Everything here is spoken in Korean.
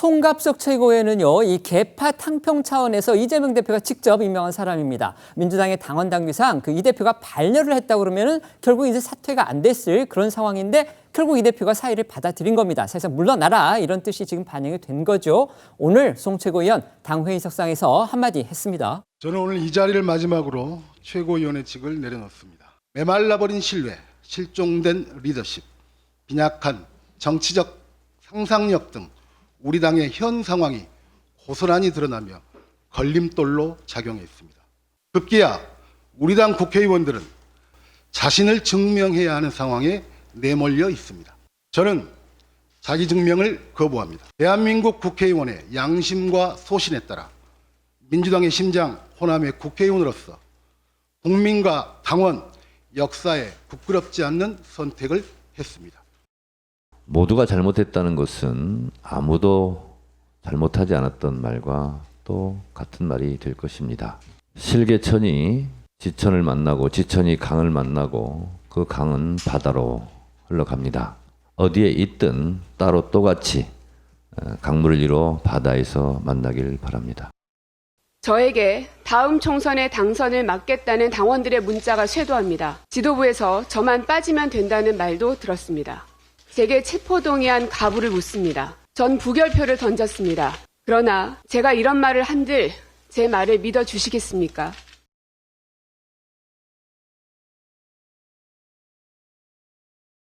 송갑석 최고위원은요, 이 개파 탕평 차원에서 이재명 대표가 직접 임명한 사람입니다. 민주당의 당원 당규상 그 이 대표가 반려를 했다 그러면은 결국 이제 사퇴가 안 됐을 그런 상황인데 결국 이 대표가 사의를 받아들인 겁니다. 사실상 물러나라 이런 뜻이 지금 반영이 된 거죠. 오늘 송 최고위원 당회의석상에서 한마디 했습니다. 저는 오늘 이 자리를 마지막으로 최고위원회직을 내려놓습니다. 메말라버린 신뢰, 실종된 리더십, 빈약한 정치적 상상력 등 우리 당의 현 상황이 고스란히 드러나며 걸림돌로 작용했습니다. 급기야 우리 당 국회의원들은 자신을 증명해야 하는 상황에 내몰려 있습니다. 저는 자기 증명을 거부합니다. 대한민국 국회의원의 양심과 소신에 따라 민주당의 심장 호남의 국회의원으로서 국민과 당원 역사에 부끄럽지 않는 선택을 했습니다. 모두가 잘못했다는 것은 아무도 잘못하지 않았던 말과 또 같은 말이 될 것입니다. 실개천이 지천을 만나고 지천이 강을 만나고 그 강은 바다로 흘러갑니다. 어디에 있든 따로 또같이 어, 강물을 이뤄 바다에서 만나길 바랍니다. 저에게 다음 총선에 당선을 막겠다는 당원들의 문자가 쇄도합니다. 지도부에서 저만 빠지면 된다는 말도 들었습니다. 제게 체포동의안 가부를 묻습니다. 전 부결표를 던졌습니다. 그러나 제가 이런 말을 한들 제 말을 믿어 주시겠습니까?